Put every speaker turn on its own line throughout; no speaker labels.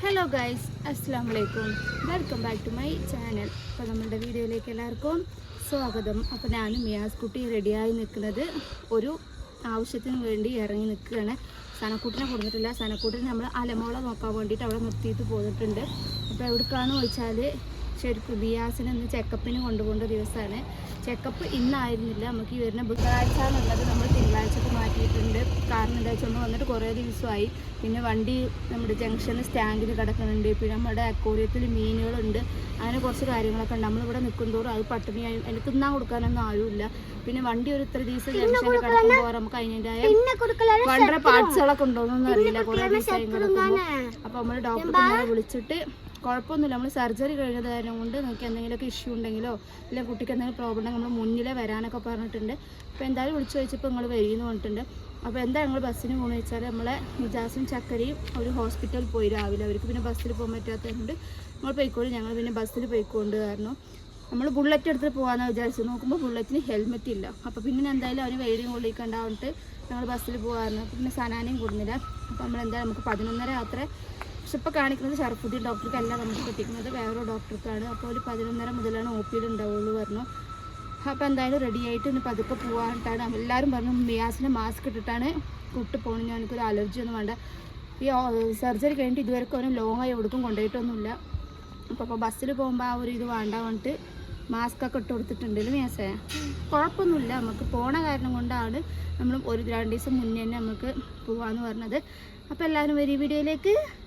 Hello guys അസ്സാം വലൈക്കും welcome back to my channel അപ്പോൾ നമ്മുടെ വീഡിയോയിലേക്ക് എല്ലാവർക്കും സ്വാഗതം. അപ്പോൾ ഞാനും മിയാസ് കുട്ടി റെഡിയായി നിൽക്കുന്നത് ഒരു ആവശ്യത്തിന് വേണ്ടി ഇറങ്ങി നിൽക്കുകയാണ്. സനക്കൂട്ടിനെ കൊടുത്തിട്ടില്ല. സനക്കൂട്ടിനെ നമ്മൾ അലമോള നോക്കാൻ വേണ്ടിയിട്ട് അവിടെ നിർത്തിയിട്ട് പോന്നിട്ടുണ്ട്. അപ്പോൾ എവിടേക്കാണെന്ന് ചോദിച്ചാൽ ശരിക്കും ബിയാസിനെ ഇന്ന് ചെക്കപ്പിന് കൊണ്ടുപോകേണ്ട ദിവസമാണ്. ചെക്കപ്പ് ഇന്നായിരുന്നില്ല. നമുക്ക് ഈ വരുന്ന ബുധനാഴ്ച എന്നുള്ളത് നമ്മൾ തിങ്കളാഴ്ചക്ക് മാറ്റിയിട്ടുണ്ട്. കാരണം എന്താ വെച്ചാൽ നമ്മൾ വന്നിട്ട് കുറേ ദിവസമായി. പിന്നെ വണ്ടി നമ്മുടെ ജംഗ്ഷനിൽ സ്റ്റാൻഡിൽ കിടക്കുന്നുണ്ട്. പിന്നെ നമ്മുടെ അക്വോറിയത്തിൽ മീനുകളുണ്ട്. അങ്ങനെ കുറച്ച് കാര്യങ്ങളൊക്കെ ഉണ്ട്. നമ്മളിവിടെ നിൽക്കുന്തോറും അത് പട്ടിണിയായി അതിന് തിന്നാൻ കൊടുക്കാനൊന്നും ആരുമില്ല. പിന്നെ വണ്ടി ഒരു ഇത്ര ദിവസം ജംഗ്ഷനിൽ കിടക്കുമ്പോൾ നമുക്ക് അതിന്റെതായ വളരെ പാർട്സുകളൊക്കെ ഉണ്ടോയെന്നൊന്നും അറിയില്ല. കുറേ ദിവസമായി അപ്പോൾ നമ്മൾ ഡോക്ടറെ വിളിച്ചിട്ട് കുഴപ്പമൊന്നുമില്ല. നമ്മൾ സർജറി കഴിഞ്ഞതായത് കൊണ്ട് നിങ്ങൾക്ക് എന്തെങ്കിലുമൊക്കെ ഇഷ്യൂ ഉണ്ടെങ്കിലോ അല്ലെങ്കിൽ കുട്ടിക്ക് എന്തെങ്കിലും പ്രോബ്ലം ഉണ്ടെങ്കിൽ നമ്മൾ മുന്നിലെ വരാനൊക്കെ പറഞ്ഞിട്ടുണ്ട്. അപ്പോൾ എന്തായാലും വിളിച്ചു ചോദിച്ചപ്പോൾ നിങ്ങൾ വരികയെന്ന് പറഞ്ഞിട്ടുണ്ട്. അപ്പോൾ എന്താ ഞങ്ങൾ ബസ്സിന് പോകുന്നത് വെച്ചാൽ നമ്മളെ നിജാസും ചക്കരയും ഒരു ഹോസ്പിറ്റലിൽ പോയി രാവിലെ. അവർക്ക് പിന്നെ ബസ്സിൽ പോകാൻ പറ്റാത്തതുകൊണ്ട് നമ്മൾ പോയിക്കോളും. ഞങ്ങൾ പിന്നെ ബസ്സിൽ പോയിക്കൊണ്ട് കാരണം നമ്മൾ ബുള്ളറ്റ് എടുത്ത് പോകാമെന്ന് വിചാരിച്ചു നോക്കുമ്പോൾ ബുള്ളറ്റിന് ഹെൽമെറ്റ് ഇല്ല. അപ്പോൾ പിന്നെ എന്തായാലും അവന് വെയിലും കൊള്ളിക്കണ്ടാവിട്ട് ഞങ്ങൾ ബസ്സിൽ പോകാറുണ്ട് പിന്നെ സനാനയും കൊടുന്നില്ല. അപ്പോൾ നമ്മൾ എന്തായാലും നമുക്ക് പതിനൊന്നര യാത്ര പക്ഷെ ഇപ്പോൾ കാണിക്കുന്നത് ഷർഫുദ്ദീൻ ഡോക്ടർക്കല്ല നമുക്ക് കിട്ടിക്കുന്നത് വേറൊരു ഡോക്ടർക്കാണ്. അപ്പോൾ ഒരു പതിനൊന്നര മുതലാണ് ഒ പിയിൽ ഉണ്ടാവുള്ളൂ പറഞ്ഞു. അപ്പോൾ എന്തായാലും റെഡി ആയിട്ട് ഇനി പതുക്കെ പോകാനിട്ടാണ് എല്ലാവരും പറഞ്ഞു മിയാസിന് മാസ്ക് ഇട്ടിട്ടാണ് കൂട്ടി പോകണം എനിക്കൊരു അലർജി ഒന്നും വേണ്ട. ഈ സർജറി കഴിഞ്ഞിട്ട് ഇതുവരെ അവന് ലോങ് ആയി എവിടേക്കും കൊണ്ടുപോയിട്ടൊന്നുമില്ല. അപ്പോൾ അപ്പോൾ ബസ്സിൽ പോകുമ്പോൾ ആ ഒരു ഇത് വേണ്ട പറഞ്ഞിട്ട് മാസ്ക് ഒക്കെ ഇട്ട് കൊടുത്തിട്ടുണ്ടല്ലോ മിയാസേ കുഴപ്പമൊന്നുമില്ല. നമുക്ക് പോണ കാരണം കൊണ്ടാണ് നമ്മൾ ഒരു രണ്ട് ദിവസം മുന്നേ തന്നെ നമുക്ക് പോവാന്ന് പറഞ്ഞത്. അപ്പോൾ എല്ലാവരും ഒരു വീഡിയോയിലേക്ക്.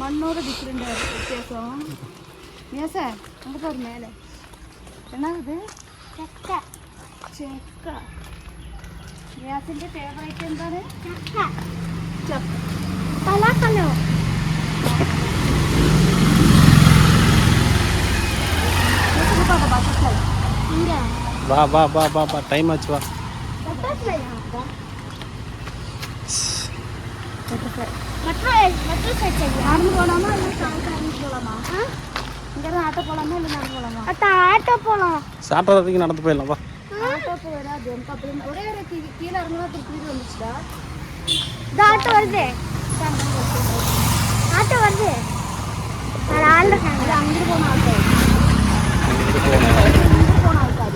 മണ്ണോട് ഡിഫറെന്റ് വ്യത്യാസം. മേസേ നമുക്ക് ഒരു മേലെ. എന്നാ ഇത്? ചക്ക. ചക്ക. ഗ്യാസിന്റെ ഫേവറേറ്റ് എന്താണ്? ചക്ക. പലാക്കല്ലോ
வா பட்டர்ஃப்ளை பட்டர்ஃப்ளை நடந்து போகலாமா இல்லை
காலுக்கு நடந்து போகலாமா இங்கேருந்து ஆட்டோ போகலாமா இல்லை நடந்து போகலாமா அத்தா
ஆட்டோ போகலாம்
சாப்பிட்ற நடந்து போயிடலாம் வா.
ஆட்டோ போயிடாது எனக்கு ஒரே ஒரு கீழே இறங்குனா திருப்பி வந்துச்சுடா.
இந்த ஆட்டோ வருது. ஆட்டோ வருது. நான் ஆள் இருக்காங்க
அங்கே போன ஆட்டோ. அங்கே போன
ஆட்டோ.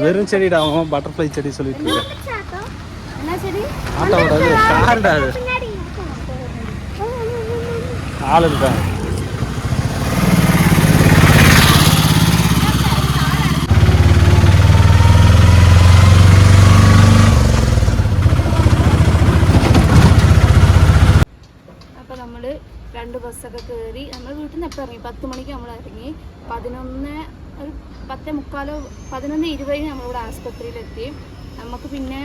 வெறும் செடிடா அவன் பட்டர்ஃப்ளை செடி சொல்லிட்டு இருக்கேன். என்ன
செடி?
ஆள் இருக்காங்க
വീട്ടിൽ നിന്ന് ഇറങ്ങി? പത്ത് മണിക്ക് നമ്മൾ ഇറങ്ങി. പതിനൊന്ന് ഒരു പത്ത് മുക്കാലോ പതിനൊന്ന് ഇരുപതിന് നമ്മളിവിടെ ആസ്പത്രിയിലെത്തി. നമുക്ക് പിന്നെ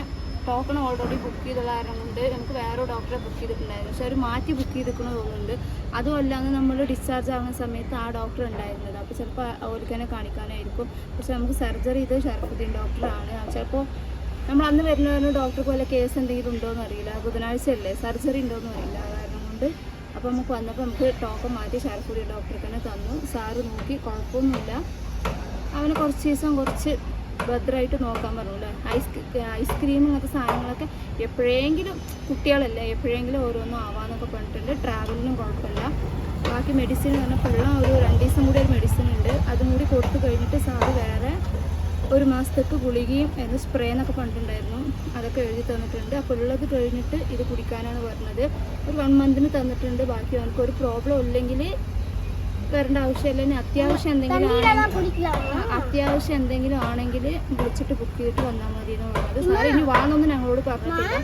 ടോക്കൺ ഓൾറെഡി ബുക്ക് ചെയ്തുള്ള കാരണം കൊണ്ട് നമുക്ക് വേറെ ഡോക്ടറെ ബുക്ക് ചെയ്തിട്ടുണ്ടായിരുന്നു. പക്ഷെ അവർ മാറ്റി ബുക്ക് ചെയ്തിരിക്കണ തോന്നുന്നുണ്ട്. അതുമല്ലാന്ന് നമ്മൾ ഡിസ്ചാർജ് ആവുന്ന സമയത്ത് ആ ഡോക്ടർ ഉണ്ടായിരുന്നത്. അപ്പോൾ ചിലപ്പോൾ അവർക്ക് തന്നെ കാണിക്കാനായിരിക്കും. പക്ഷെ നമുക്ക് സർജറി ചെയ്ത് ഷർഫുദ്ദീൻ ഡോക്ടറാണ്. ചിലപ്പോൾ നമ്മൾ അന്ന് വരുന്ന ഡോക്ടർക്ക് വല്ല കേസ് എന്തെങ്കിലും ഉണ്ടോയെന്ന് അറിയില്ല. ബുധനാഴ്ച അല്ലേ സർജറി ഉണ്ടോയെന്ന് അറിയില്ല. കാരണം കൊണ്ട് അപ്പോൾ നമുക്ക് വന്നപ്പോൾ നമുക്ക് ടോക്കൺ മാറ്റി ഷാർഫുടി ഡോക്ടർക്ക് തന്നെ തന്നു. സാറ് നോക്കി കുഴപ്പമൊന്നുമില്ല. അവനെ കുറച്ച് ദിവസം കുറച്ച് ഭദ്രമായിട്ട് നോക്കാൻ പറഞ്ഞു അല്ലേ ഐസ് ഐസ്ക്രീം അങ്ങനത്തെ സാധനങ്ങളൊക്കെ എപ്പോഴെങ്കിലും കുട്ടികളല്ലേ എപ്പോഴെങ്കിലും ഓരോന്നും ആവാന്നൊക്കെ പറഞ്ഞിട്ടുണ്ട്. ട്രാവലിനും കുഴപ്പമില്ല. ബാക്കി മെഡിസിൻ എന്ന് പറഞ്ഞാൽ ഒരു രണ്ട് ദിവസം കൂടി ഒരു മെഡിസിൻ ഉണ്ട്. അതും കൂടി കൊടുത്തു കഴിഞ്ഞിട്ട് സാറ് വേറെ ഒരു മാസത്തേക്ക് ഗുളികയും അതിന് സ്പ്രേ എന്നൊക്കെ പറഞ്ഞിട്ടുണ്ടായിരുന്നു. അതൊക്കെ എഴുതി തന്നിട്ടുണ്ട്. അപ്പോൾ ഉള്ളത് കഴിഞ്ഞിട്ട് ഇത് കുടിക്കാനാണ് പറഞ്ഞത്. ഒരു വൺ മന്തിന് തന്നിട്ടുണ്ട്. ബാക്കി അവനക്ക് ഒരു പ്രോബ്ലം ഇല്ലെങ്കിൽ വരേണ്ട ആവശ്യമില്ല. ഇനി അത്യാവശ്യം എന്തെങ്കിലും അത്യാവശ്യം എന്തെങ്കിലും ആണെങ്കിൽ വിളിച്ചിട്ട് ബുക്ക് ചെയ്തിട്ട് വന്നാൽ മതി എന്ന് പറഞ്ഞത്. സാറേ ഇനി വാങ്ങൊന്നും ഞങ്ങളോട് പറഞ്ഞിട്ടില്ല.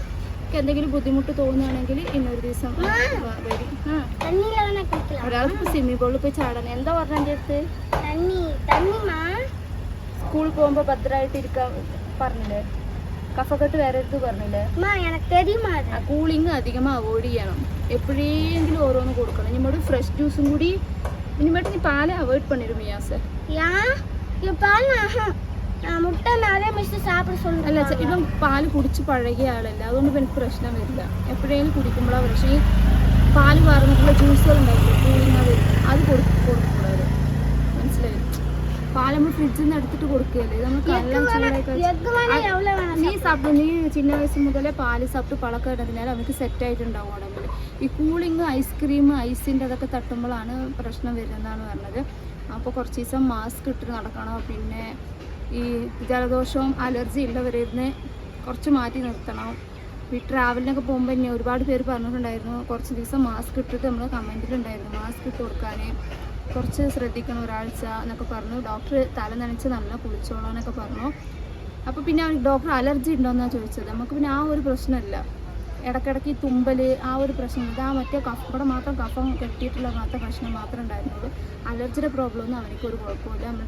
എന്തെങ്കിലും ബുദ്ധിമുട്ട് തോന്നുകയാണെങ്കിൽ ഇന്നൊരു ദിവസം വരും. ഒരാൾക്ക് സ്വിമ്മിംഗ് പൂളിൽ പോയി ചാടാൻ എന്താ പറഞ്ഞ സ്കൂളിൽ പോകുമ്പോ ഭദ്രമായിട്ട് ഇരിക്കാൻ പറഞ്ഞില്ലേ? കഫക്കെട്ട് വരരുത് പറഞ്ഞില്ലേ? കൂളിങ് അധികം അവോയ്ഡ് ചെയ്യണം. എപ്പോഴെങ്കിലും ഓരോന്ന് കൊടുക്കണം. നമ്മുടെ ഫ്രഷ് ജ്യൂസും കൂടി ഇനിമേട്ട് നീ പാല അവോയ്ഡ് പണിരും മിയാസ്. അല്ല ഇവൻ പാൽ കുടിച്ച് പഴകിയ ആളല്ല. അതുകൊണ്ട് എനിക്ക് പ്രശ്നം വരില്ല. എപ്പോഴെങ്കിലും കുടിക്കുമ്പോഴാണ് പ്രശ്നം. ഈ പാൽ വാർന്നിട്ടുള്ള ജ്യൂസുകൾ ഉണ്ടാവില്ല? കൂളിങ് അത് കൊടുക്കും കൊടുക്കുന്നുള്ളവർ പാൽ നമ്മൾ ഫ്രിഡ്ജിൽ നിന്ന് എടുത്തിട്ട് കൊടുക്കുകയല്ലേ? നമുക്ക് എല്ലാം ചൂടായി നീ സപ്പ് നീ ചിന്ന വയസ്സ് മുതലേ പാൽ സപ്പ് പളക്കിടുന്നതിനാൽ അവർക്ക് സെറ്റ് ആയിട്ടുണ്ടാവും ഉടമ്പിൽ ഈ കൂളിംഗ് ഐസ്ക്രീം ഐസിന്റെ അതൊക്കെ തട്ടുമ്പോഴാണ് പ്രശ്നം വരുന്നതെന്നാണ് പറഞ്ഞത്. അപ്പോൾ കുറച്ച് ദിവസം മാസ്ക് ഇട്ട് നടക്കണം. പിന്നെ ഈ ജലദോഷവും അലർജി ഉള്ളവരിന്ന് കുറച്ച് മാറ്റി നിർത്തണം. ഈ ട്രാവലിനൊക്കെ പോകുമ്പോൾ ഇനി ഒരുപാട് പേര് പറഞ്ഞിട്ടുണ്ടായിരുന്നു കുറച്ച് ദിവസം മാസ്ക് ഇട്ടിട്ട് നമ്മൾ കമന്റിലുണ്ടായിരുന്നു മാസ്ക് ഇട്ട് കൊടുക്കാൻ കുറച്ച് ശ്രദ്ധിക്കണം ഒരാഴ്ച എന്നൊക്കെ പറഞ്ഞു. ഡോക്ടർ തല നനച്ച് നല്ല കുളിച്ചോളാം എന്നൊക്കെ പറഞ്ഞു. അപ്പോൾ പിന്നെ ഡോക്ടർ അലർജി ഉണ്ടോയെന്നാണ് ചോദിച്ചത്. നമുക്ക് പിന്നെ ആ ഒരു പ്രശ്നമില്ല. ഇടയ്ക്കിടയ്ക്ക് ഈ തുമ്പൽ ആ ഒരു പ്രശ്നം ഇത് ആ മറ്റേ കഫ് ഇവിടെ മാത്രം കഫം കെട്ടിയിട്ടുള്ള മാത്രം പ്രശ്നം മാത്രം ഉണ്ടായിരുന്നുള്ളൂ. അലർജിയുടെ പ്രോബ്ലം ഒന്നും അവനിക്ക് ഒരു കുഴപ്പമില്ല നമ്മൾ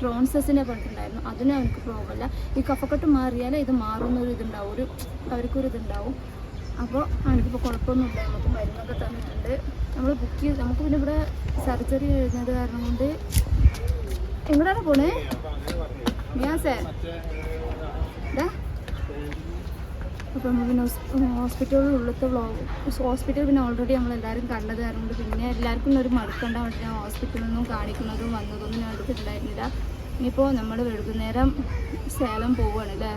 ട്രോൺസസിനെ പറഞ്ഞിട്ടുണ്ടായിരുന്നു. അതിനും അവർക്ക് പ്രോബ്ലമില്ല ഈ കഫക്കെട്ട് മാറിയാലേ ഇത് മാറുന്നൊരു ഇതുണ്ടാവും. ഒരു അവർക്കൊരു ഇതുണ്ടാവും. അപ്പോൾ അവനിക്കിപ്പോൾ കുഴപ്പമൊന്നുമില്ല. നമുക്ക് മരുന്നൊക്കെ തന്നിട്ടുണ്ട്. നമ്മൾ ബുക്ക് ചെയ്ത് നമുക്ക് പിന്നെ ഇവിടെ സർജറി കഴിഞ്ഞത് കാരണം കൊണ്ട് എങ്ങോട്ടാണ് പോണേ? മിയാസേ ഇതാ. അപ്പം നമ്മൾ പിന്നെ ഹോസ്പിറ്റലിൽ ഉള്ളത്തെ വ്ളോഗ് ഹോസ്പിറ്റൽ പിന്നെ ഓൾറെഡി നമ്മൾ എല്ലാവരും കണ്ടത് കാരണം കൊണ്ട് പിന്നെ എല്ലാവർക്കും ഒരു മടുക്കണ്ട വേണ്ടി ഞാൻ ഹോസ്പിറ്റലിൽ നിന്നും കാണിക്കുന്നതും വന്നതൊന്നും ഞാൻ എടുത്തിട്ടുണ്ടായിരുന്നില്ല. ഇനിയിപ്പോൾ നമ്മൾ വൈകുന്നേരം സേലം പോവുകയാണ് അല്ലേ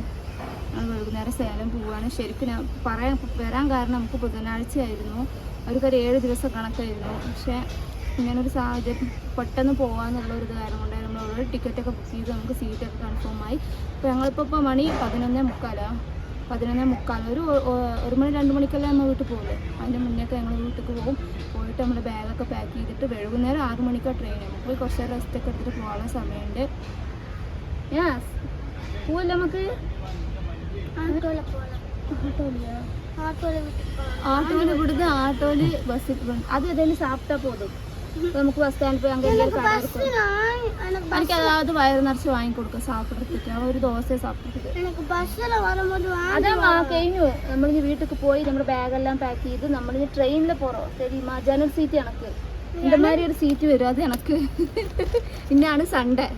വൈകുന്നേരം സേലം പോവുകയാണ് ശരിക്കും ഞാൻ പറയാൻ വരാൻ കാരണം നമുക്ക് ബുധനാഴ്ചയായിരുന്നു. അവർക്കൊരു ഏഴ് ദിവസം കണക്കായിരുന്നു. പക്ഷേ ഇങ്ങനൊരു സാഹചര്യം പെട്ടെന്ന് പോകാമെന്നുള്ള ഒരു കാരണം കൊണ്ടായിരുന്നു നമ്മൾ ഓൾറെഡി ടിക്കറ്റൊക്കെ ബുക്ക് ചെയ്ത് നമുക്ക് സീറ്റൊക്കെ കൺഫേം ആയി. അപ്പോൾ ഞങ്ങളിപ്പോൾ ഇപ്പോൾ മണി പതിനൊന്നേ മുക്കാലാണ് പതിനൊന്നേ മുക്കാൽ. ഒരു ഒരു മണി രണ്ട് മണിക്കല്ലേ നമ്മൾ വീട്ടിൽ പോകുള്ളൂ അതിന്റെ മുന്നേയൊക്കെ ഞങ്ങൾ വീട്ടിൽ പോകും. പോയിട്ട് നമ്മൾ ബാഗൊക്കെ പാക്ക് ചെയ്തിട്ട് വൈകുന്നേരം ആറ് മണിക്കാണ് ട്രെയിൻ നമുക്ക് കുറച്ച് നേരം റെസ്റ്റ് ഒക്കെ എടുത്തിട്ട് പോകാനുള്ള സമയമുണ്ട്. യെസ് പോവില്ല നമുക്ക്?
ஆட்டோல போகலாம்
ഓട്ടോയില്ല
ஆட்டோல விட்டு போகலாம்
ആട്ടോയിൽ ഇവിടുന്ന് ആട്ടോയിൽ ബസ്സിൽ പോകണം അത് ഏതായാലും സാപ്പിട്ടാ പോകും അപ്പോൾ നമുക്ക് ബസ് സ്റ്റാൻഡിൽ പോയി അങ്ങനെ എന്തെങ്കിലും കട എടുക്കും
எனக்கு
എനിക്ക് അതായത് വയറ് നിറച്ച് വാങ്ങിക്കൊടുക്കുക സാപ്പിടത്തേക്ക് ആ ഒരു ദോശ സാപ്പിടത്തേക്ക്
எனக்கு பஸ்ல வரும்போது
അതാ വാ കഴിഞ്ഞു നമ്മളിനി വീട്ടിലേക്ക് പോയി നമ്മുടെ ബാഗെല്ലാം പാക്ക് ചെയ്ത് നമ്മളിനി ട്രെയിനിൽ പോറോം தெரியுமா ജനറൽ സീറ്റ് എനക്ക് இந்த மாதிரி ഒരു സീറ്റ് വരും അത് എനക്ക് ഇന്നാണ് സൺഡേ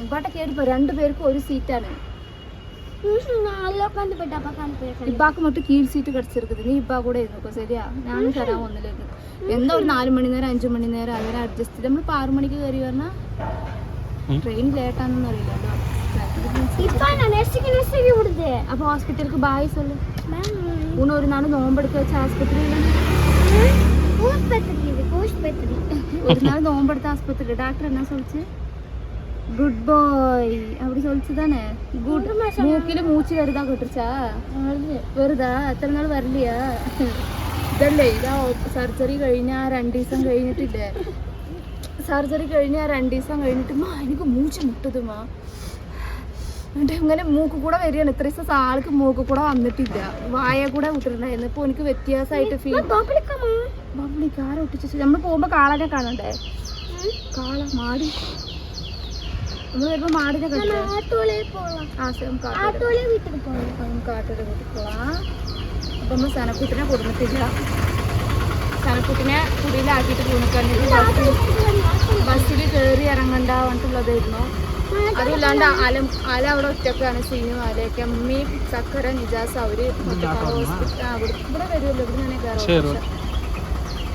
ഇപ്പാട്ടെ കേട്ടിപ്പോ രണ്ടു പേർക്കും ഒരു സീറ്റാണ് ഇബാക്ക് മൊത്തം കീഴ് സീറ്റ് കടിച്ചെടുക്കുന്നത് നീ ഇബാ കൂടെ ഇരുന്നോ ശരിയാ. ഞാനും തരാൻ ഒന്നിലേക്ക്. എന്താ ഒരു നാല് മണി നേരം അഞ്ചു മണി നേരം അങ്ങനെ അഡ്ജസ്റ്റ് ചെയ്ത് നമ്മളിപ്പോ ആറു മണിക്ക് കയറി പറഞ്ഞാൽ ട്രെയിൻ ലേറ്റാന്നൊന്നും അറിയില്ലല്ലോ അപ്പൊ ഹോസ്പിറ്റലിക്ക് ബായ്
സൊല്ലു.
ഊണ് ഒരു നാൾ നോമ്പെടുക്ക വെച്ച
ആസ്പത്രി
ഒരു നാൾ നോമ്പെടുത്ത ആസ്പത്രി ഡാക്ടർ എന്നാ സൊളിച്ച് ഗുഡ് ബോയ് അവിടെ ചോദിച്ചതാണ്. ഗുഡ് മൂക്കിൽ മൂച്ച് വെറുതാ കൊട്ടിച്ചാ വെറുതാ? എത്ര നാൾ വരലിയാ? ഇതല്ലേ ഇതാ സർജറി കഴിഞ്ഞ രണ്ടു ദിവസം കഴിഞ്ഞിട്ടില്ലേ? സർജറി കഴിഞ്ഞ രണ്ടു ദിവസം കഴിഞ്ഞിട്ട് മാ എനിക്ക് മൂച്ച് മുട്ടത് മാ. എന്നിട്ട് ഇങ്ങനെ മൂക്ക് കൂടെ വരികയാണ്. ഇത്ര ദിവസം ആൾക്ക് മൂക്ക് കൂടെ വന്നിട്ടില്ല. വായ കൂടെ വിട്ടിട്ടുണ്ടായിരുന്നു. ഇപ്പൊ എനിക്ക് വ്യത്യാസമായിട്ട് ഫീൽ പബ്ലിക് നമ്മൾ പോകുമ്പോ കാളനെ കാണണ്ടേ? കാള മാടി. വീട്ടിൽ സനക്കുട്ടിനെ കൊടുത്തിട്ടില്ല സനക്കുട്ടിനെ ബസ്സിൽ കയറി ഇറങ്ങണ്ട അതുമില്ലാണ്ട് അല അല അവിടെ ഒറ്റക്കാണ് സീനു അലയൊക്കെ അമ്മയും ചക്കര നിജാസ് അവർ ഹോസ്പിറ്റൽ ഇവിടെ വരുമല്ലോ. ഇവിടെ തന്നെ കയറും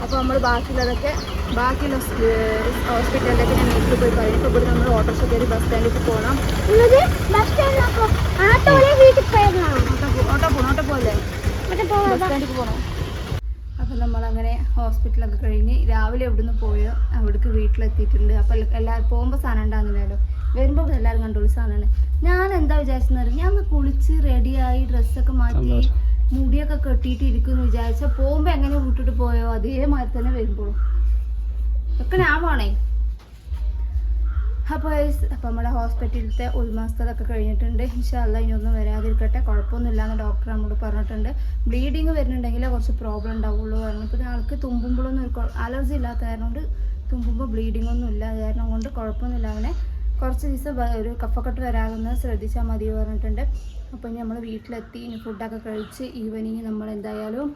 അപ്പോൾ നമ്മൾ ബാക്കിയുള്ളതൊക്കെ ബാക്കിയുള്ള ഹോസ്പിറ്റലിലൊക്കെ ഞാൻ വീട്ടിൽ പോയി കഴിഞ്ഞു. ഇപ്പോൾ ഇവിടെ നമ്മൾ ഓട്ടോറിക്ഷ കയറി ബസ് സ്റ്റാൻഡിലേക്ക് പോകണം ഓട്ടോ പോകണം ഓട്ടോ പോലെ ബസ് പോകണം അപ്പോൾ നമ്മളങ്ങനെ ഹോസ്പിറ്റലൊക്കെ കഴിഞ്ഞ് രാവിലെ എവിടുന്ന് പോയോ അവിടേക്ക് വീട്ടിലെത്തിയിട്ടുണ്ട്. അപ്പോൾ എല്ലാവരും പോകുമ്പോൾ സാധനം ഉണ്ടാകുന്നില്ലല്ലോ വരുമ്പോൾ എല്ലാവരും കണ്ടുപിടിച്ച സാധനമാണ്. ഞാൻ എന്താ വിചാരിച്ചെന്ന് അറിയാം? ഞാൻ കുളിച്ച് റെഡിയായി ഡ്രസ്സൊക്കെ മാറ്റി മുടിയൊക്കെ കെട്ടിയിട്ട് ഇരിക്കും എന്ന് വിചാരിച്ച പോകുമ്പോൾ എങ്ങനെ വിട്ടിട്ട് പോയോ? അതേമാതിരി തന്നെ വരുമ്പോഴും ഒക്കെ ഞാൻ പോണേ അപ്പോൾ അപ്പോൾ നമ്മുടെ ഹോസ്പിറ്റലിലത്തെ ഒരു മാസത്തതൊക്കെ കഴിഞ്ഞിട്ടുണ്ട് ഇൻഷാല്ല ഇനിയൊന്നും വരാതിരിക്കട്ടെ. കുഴപ്പമൊന്നുമില്ല എന്ന് ഡോക്ടർ നമ്മളോട് പറഞ്ഞിട്ടുണ്ട്. ബ്ലീഡിങ് വരുന്നുണ്ടെങ്കിലേ കുറച്ച് പ്രോബ്ലം ഉണ്ടാവുള്ളൂ കാരണം ഇപ്പോൾ ആൾക്ക് തുമ്പുമ്പോഴൊന്നും അലർജി ഇല്ലാത്ത കാരണം കൊണ്ട് തുമ്പുമ്പോൾ ബ്ലീഡിംഗ് ഒന്നും ഇല്ല കാരണം കൊണ്ട് കുഴപ്പമൊന്നുമില്ല അവനെ കുറച്ച് ദിവസം ഒരു കഫക്കെട്ട് വരാതൊന്ന് ശ്രദ്ധിച്ചാൽ മതി പറഞ്ഞിട്ടുണ്ട്. അപ്പോൾ ഇനി നമ്മൾ വീട്ടിലെത്തി ഇനി ഫുഡൊക്കെ കഴിച്ച് ഈവനിങ് നമ്മൾ എന്തായാലും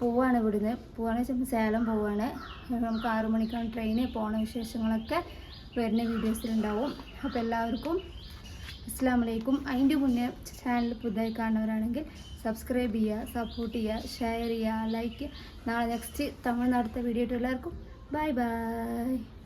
പോവാണ് ഇവിടുന്ന്. പോവാണെന്ന് വെച്ചാൽ സേലം പോവാണ്. നമുക്ക് ആറു മണിക്കാണ് ട്രെയിനിൽ പോണ വിശേഷങ്ങളൊക്കെ വരുന്ന വീഡിയോസിലുണ്ടാവും അപ്പോൾ എല്ലാവർക്കും അസ്സാം വലൈക്കും അതിന്റെ മുന്നേ ചാനൽ പുതുതായി കാണുന്നവരാണെങ്കിൽ സബ്സ്ക്രൈബ് ചെയ്യുക സപ്പോർട്ട് ചെയ്യുക ഷെയർ ചെയ്യുക ലൈക്ക് നാളെ നെക്സ്റ്റ് തമിഴ്നാടത്തെ വീഡിയോ ആയിട്ട് എല്ലാവർക്കും ബൈ ബൈ